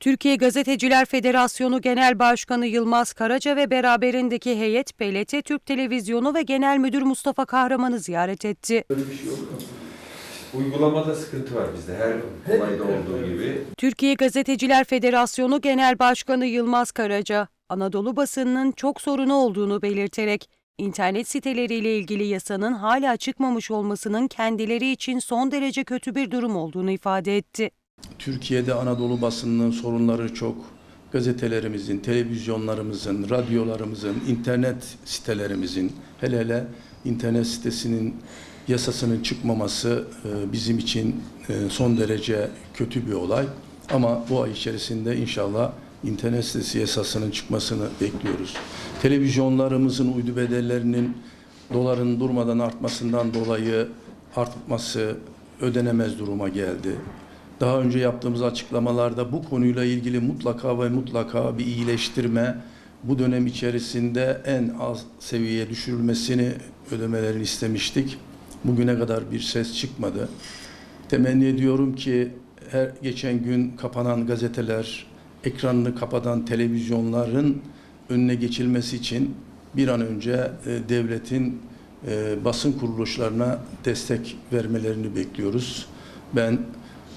Türkiye Gazeteciler Federasyonu Genel Başkanı Yılmaz Karaca ve beraberindeki heyet BLT Türk Televizyonu ve Genel Müdür Mustafa Kahraman'ı ziyaret etti. Böyle bir şey yok mu? Uygulamada sıkıntı var bizde her olayda olduğu gibi. Türkiye Gazeteciler Federasyonu Genel Başkanı Yılmaz Karaca, Anadolu basınının çok sorunu olduğunu belirterek, internet siteleriyle ilgili yasanın hala çıkmamış olmasının kendileri için son derece kötü bir durum olduğunu ifade etti. Türkiye'de Anadolu basınının sorunları çok. Gazetelerimizin, televizyonlarımızın, radyolarımızın, internet sitelerimizin, hele hele internet sitesinin yasasının çıkmaması e, bizim için e, son derece kötü bir olay. Ama bu ay içerisinde inşallah internet sitesi yasasının çıkmasını bekliyoruz. Televizyonlarımızın uydu bedellerinin doların durmadan artmasından dolayı artması ödenemez duruma geldi. Daha önce yaptığımız açıklamalarda bu konuyla ilgili mutlaka ve mutlaka bir iyileştirme bu dönem içerisinde en az seviyeye düşürülmesini ödemelerini istemiştik. Bugüne kadar bir ses çıkmadı. Temenni ediyorum ki her geçen gün kapanan gazeteler, ekranını kapatan televizyonların önüne geçilmesi için bir an önce e, devletin e, basın kuruluşlarına destek vermelerini bekliyoruz. Ben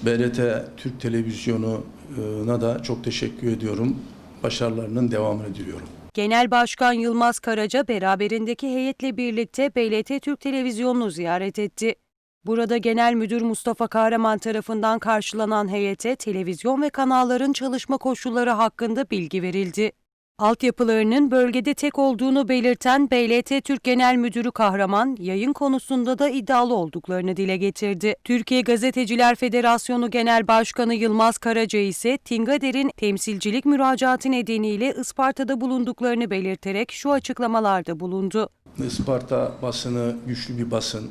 BRT Türk Televizyonu'na da çok teşekkür ediyorum. Başarılarının devamını diliyorum. Genel Başkan Yılmaz Karaca beraberindeki heyetle birlikte BLT Türk Televizyonu'nu ziyaret etti. Burada Genel Müdür Mustafa Kahraman tarafından karşılanan heyete televizyon ve kanalların çalışma koşulları hakkında bilgi verildi. Altyapılarının bölgede tek olduğunu belirten BLT Türk Genel Müdürü Kahraman, yayın konusunda da iddialı olduklarını dile getirdi. Türkiye Gazeteciler Federasyonu Genel Başkanı Yılmaz Karaca ise Tingader'in temsilcilik müracaatı nedeniyle Isparta'da bulunduklarını belirterek şu açıklamalarda bulundu. Isparta basını güçlü bir basın.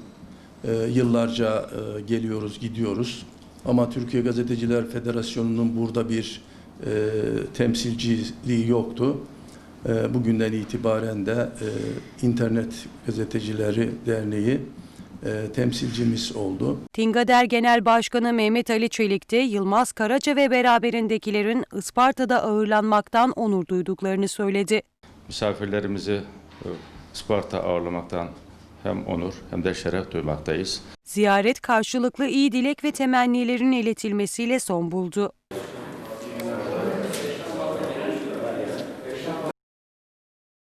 Ee, yıllarca e, geliyoruz, gidiyoruz. Ama Türkiye Gazeteciler Federasyonu'nun burada bir e, temsilciliği yoktu. E, bugünden itibaren de e, İnternet Gazetecileri Derneği e, temsilcimiz oldu. Tingader Genel Başkanı Mehmet Ali Çelik de Yılmaz Karaca ve beraberindekilerin Isparta'da ağırlanmaktan onur duyduklarını söyledi. misafirlerimizi e, Isparta ağırlamaktan hem onur hem de şeref duymaktayız. Ziyaret karşılıklı iyi dilek ve temennilerin iletilmesiyle son buldu.